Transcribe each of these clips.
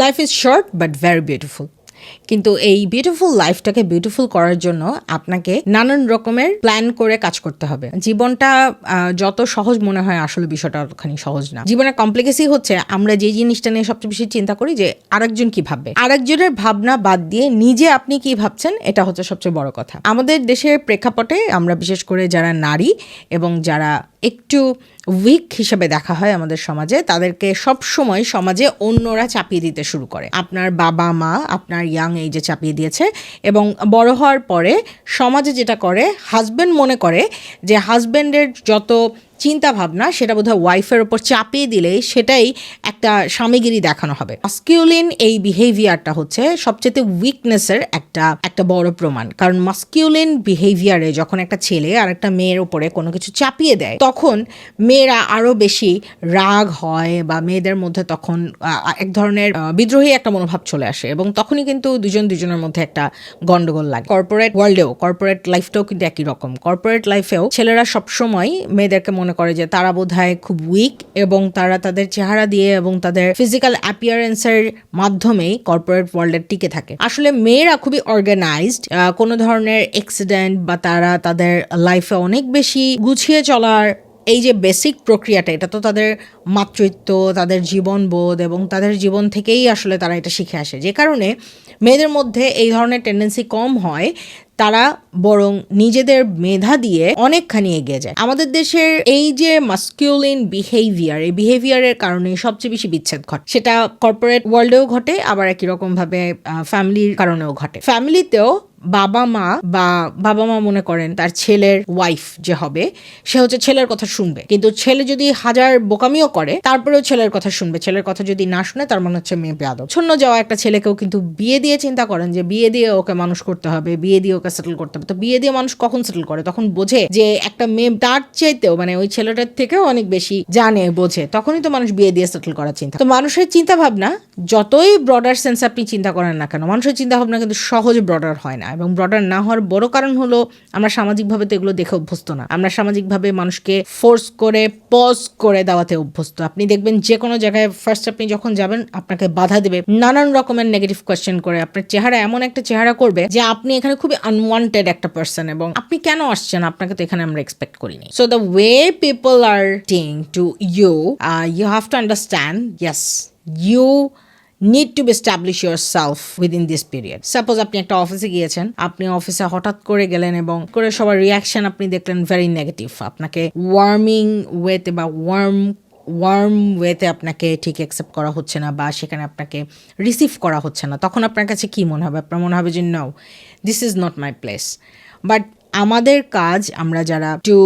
Life is short but very beautiful কিন্তু এই beautiful লাইফটাকে বিউটিফুল করার জন্য আপনাকে নানান রকমের প্ল্যান করে কাজ করতে হবে। জীবনটা যত সহজ মনে হয় আসলে বিষয়টা অতখানি সহজ না। জীবনের কমপ্লেক্সই হচ্ছে, আমরা যে জিনিসটা নিয়ে সবচেয়ে বেশি চিন্তা করি যে, আরেকজন কি ভাববে? আরেকজনের ভাবনা বাদ দিয়ে নিজে আপনি কি ভাবছেন, এটা হচ্ছে সবচেয়ে বড় কথা। আমাদের দেশের প্রেক্ষাপটে আমরা বিশেষ করে যারা নারী এবং যারা একটু উইক হিসেবে দেখা হয় আমাদের সমাজে, তাদেরকে সব সময় সমাজে অন্যরা চাপিয়ে দিতে শুরু করে। আপনার বাবা মা, আপনার ইয়াং এইজে চাপিয়ে দিয়েছে এবং বড় হওয়ার পরে সমাজে যেটা করে হাজব্যান্ড মনে করে যে হাজব্যান্ডের যত চিন্তা ভাবনা সেটা বোধহয় ওয়াইফের ওপর চাপিয়ে দিলেই সেটাই একটা স্বামীগিরি দেখানো হবে। মাস্কিউলিন এই বিহেভিয়ারটা হচ্ছে সবচেয়ে উইকনেসের একটা একটা বড় প্রমাণ। কারণ মাস্কিউলিন বিহেভিয়ারে যখন একটা ছেলে আর একটা মেয়ের ওপরে কোনো কিছু চাপিয়ে দেয়, তখন মেয়েরা আরও বেশি রাগ হয় বা মেয়েদের মধ্যে তখন এক ধরনের বিদ্রোহী একটা মনোভাব চলে আসে এবং তখনই কিন্তু দুজন দুজনের মধ্যে একটা গন্ডগোল লাগে। কর্পোরেট ওয়ার্ল্ডেও কর্পোরেট লাইফটাও কিন্তু একই রকম। কর্পোরেট লাইফেও ছেলেরা সবসময় মেয়েদেরকে মনে করে যে তারা বোধহয় খুব উইক এবং তারা তাদের চেহারা দিয়ে এবং তাদের ফিজিক্যাল অ্যাপিয়ারেন্সের মাধ্যমেই কর্পোরেট ওয়ার্ল্ডে টিকে থাকে। আসলে মেয়েরা খুবই অর্গানাইজড কোনো ধরনের অ্যাক্সিডেন্ট বা তারা তাদের লাইফে অনেক বেশি গুছিয়ে চলার এই যে বেসিক প্রক্রিয়াটা, এটা তো তাদের মাতৃত্ব, তাদের জীবনবোধ এবং তাদের জীবন থেকেই আসলে তারা এটা শিখে আসে। যে কারণে মেয়েদের মধ্যে এই ধরনের টেন্ডেন্সি কম হয়। তারা বরং নিজেদের মেধা দিয়ে অনেকখানি এগিয়ে যায়। আমাদের দেশের এই যে মাস্কিউলিন বিহেভিয়ার এই বিহেভিয়ারের কারণে সবচেয়ে বেশি বিচ্ছেদ ঘটে। সেটা কর্পোরেট ওয়ার্ল্ডেও ঘটে, আবার একই রকম ভাবে ফ্যামিলির কারণেও ঘটে। ফ্যামিলিতেও বাবা মা বা বাবা মা মনে করেন তার ছেলের ওয়াইফ যে হবে, সে হচ্ছে ছেলের কথা শুনবে। কিন্তু ছেলে যদি হাজার বোকামিও করে, তারপরেও ছেলের কথা শুনবে। ছেলের কথা যদি না শুনে, তার মনে হচ্ছে মেয়ে বেয়াদব। শূন্য যাওয়া একটা ছেলেকেও কিন্তু বিয়ে দিয়ে চিন্তা করেন যে বিয়ে দিয়ে ওকে মানুষ করতে হবে, বিয়ে দিয়ে ওকে সেটেল করতে হবে। তো বিয়ে দিয়ে মানুষ কখন সেটেল করে? তখন বোঝে যে একটা মেয়ে তার চাইতেও মানে ওই ছেলেটার থেকেও অনেক বেশি জানে, বোঝে। তখনই তো মানুষ বিয়ে দিয়ে সেটেল করার চিন্তা। তো মানুষের চিন্তা ভাবনা যতই ব্রডার সেন্স আপনি চিন্তা করেন না কেন, মানুষের চিন্তা ভাবনা কিন্তু সহজ ব্রডার হয় না। এবং ব্রডার না হওয়ার বড় কারণ হলো আমরা সামাজিকভাবে তো এগুলো দেখে অভ্যস্ত না। আমরা সামাজিকভাবে মানুষকে ফোর্স করে পজ করে দেওয়াতে অভ্যস্ত। আপনি দেখবেন যে কোনো জায়গায় ফার্স্ট আপনি যখন যাবেন, আপনাকে বাধা দেবে, নানান রকমের নেগেটিভ কোয়েশ্চেন করে। আপনার চেহারা এমন একটা চেহারা করবে যে আপনি এখানে খুবই আনওয়ান্টেড একটা পার্সন এবং আপনি কেন আসছেন? আপনাকে তো এখানে আমরা এক্সপেক্ট করিনি। So the way people are টিং to you you have to understand as you need to establish yourself within this period suppose আপনি একটা অফিসে গিয়েছেন, আপনি অফিসে হঠাৎ করে গেলেন এবং করে সবার রিয়াকশন আপনি দেখলেন ভেরি নেগেটিভ আপনাকে ওয়ার্মিং ওয়েতে বা ওয়ার্ম ওয়ার্ম ওয়েতে আপনাকে ঠিক অ্যাকসেপ্ট করা হচ্ছে না বা সেখানে আপনাকে রিসিভ করা হচ্ছে না। তখন আপনার কাছে কী মনে হবে? আপনার মনে হবে যে now this is not my place but আমাদের কাজ, আমরা যারা একটু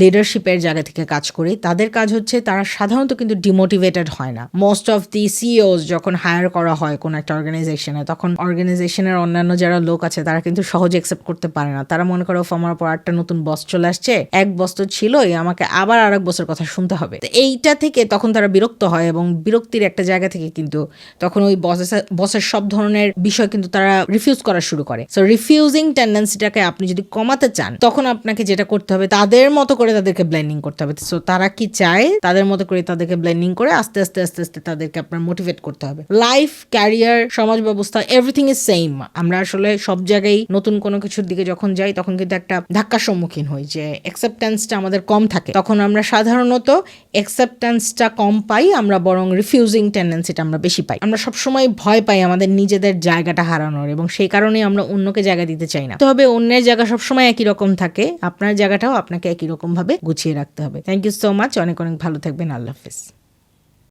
লিডারশিপের জায়গা থেকে কাজ করি, তাদের কাজ হচ্ছে তারা সাধারণত কিন্তু ডিমোটিভেটেড হয় না। মোস্ট অফ দি সিওস যখন হায়ার করা হয় কোনো একটা অর্গানাইজেশনে তখন অর্গানাইজেশনের অন্যান্য যারা লোক আছে, তারা কিন্তু সহজে অ্যাকসেপ্ট করতে পারে না। তারা মনে করো আমার পর একটা নতুন বস চলে আসছে। এক বস তো ছিলই, আমাকে আবার আর এক বছর কথা শুনতে হবে। তো এইটা থেকে তখন তারা বিরক্ত হয় এবং বিরক্তির একটা জায়গা থেকে কিন্তু তখন ওই বসের বসের সব ধরনের বিষয় কিন্তু তারা রিফিউজ করা শুরু করে। সো রিফিউজিং টেন্ডেন্সিটাকে আপনি যদি কমাতে চান, তখন আপনাকে যেটা করতে হবে, তাদের মতো করে তাদেরকে ব্লেন্ডিং করতে হবে। সো তারা কি চায়, তাদের মতো করে তাদেরকে ব্লেন্ডিং করে আস্তে আস্তে আস্তে আস্তে তাদেরকে আপনার মোটিভেট করতে হবে। লাইফ ক্যারিয়ার সমাজ ব্যবস্থা এভরিথিং ইজ সেম আমরা আসলে সব জায়গায় নতুন কোনো কিছুর দিকে যখন যাই, তখন কিন্তু একটা ধাক্কার সম্মুখীন হই যে অ্যাকসেপ্টেন্সটা আমাদের কম থাকে। তখন আমরা সাধারণত অ্যাকসেপ্টেন্সটা কম পাই, আমরা বরং রিফিউজিং টেন্ডেন্সিটা আমরা বেশি পাই। আমরা সবসময় ভয় পাই আমাদের নিজেদের জায়গাটা হারানোর এবং সেই কারণেই আমরা অন্যকে জায়গা দিতে চাই না। তবে অন্যের জায়গা সবসময় একই রকম থাকে। আপনার জায়গাটাও আপনাকে একই রকমভাবে গুছিয়ে রাখতে হবে। থ্যাংক ইউ সো মাচ অনেক অনেক ভালো থাকবেন। আল্লাহ হাফিজ।